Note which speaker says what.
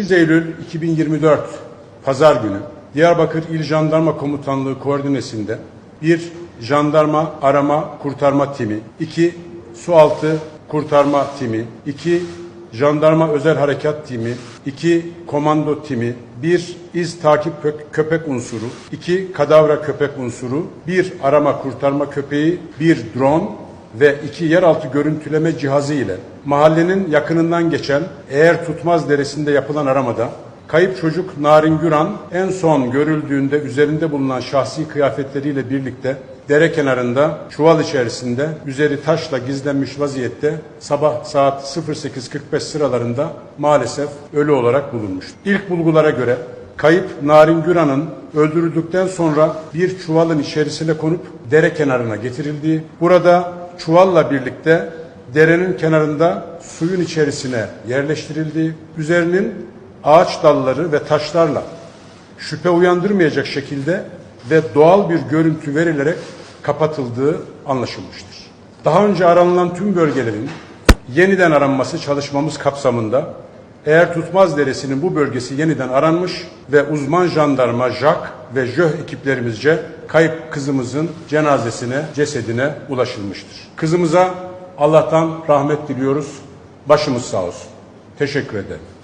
Speaker 1: 28 Eylül 2024 Pazar günü Diyarbakır İl Jandarma Komutanlığı koordinesinde bir jandarma arama kurtarma timi, iki sualtı kurtarma timi, iki jandarma özel harekat timi, iki komando timi, bir iz takip kö- köpek unsuru, iki kadavra köpek unsuru, bir arama kurtarma köpeği, bir drone ve iki yeraltı görüntüleme cihazı ile mahallenin yakınından geçen eğer tutmaz deresinde yapılan aramada kayıp çocuk Narin Güran en son görüldüğünde üzerinde bulunan şahsi kıyafetleriyle birlikte dere kenarında çuval içerisinde üzeri taşla gizlenmiş vaziyette sabah saat 08.45 sıralarında maalesef ölü olarak bulunmuştur. İlk bulgulara göre Kayıp Narin Güran'ın öldürüldükten sonra bir çuvalın içerisine konup dere kenarına getirildiği, burada çuvalla birlikte derenin kenarında suyun içerisine yerleştirildiği, üzerinin ağaç dalları ve taşlarla şüphe uyandırmayacak şekilde ve doğal bir görüntü verilerek kapatıldığı anlaşılmıştır. Daha önce aranılan tüm bölgelerin yeniden aranması çalışmamız kapsamında eğer Tutmaz Deresi'nin bu bölgesi yeniden aranmış ve uzman jandarma, JAK ve JÖH ekiplerimizce kayıp kızımızın cenazesine, cesedine ulaşılmıştır. Kızımıza Allah'tan rahmet diliyoruz. Başımız sağ olsun. Teşekkür ederim.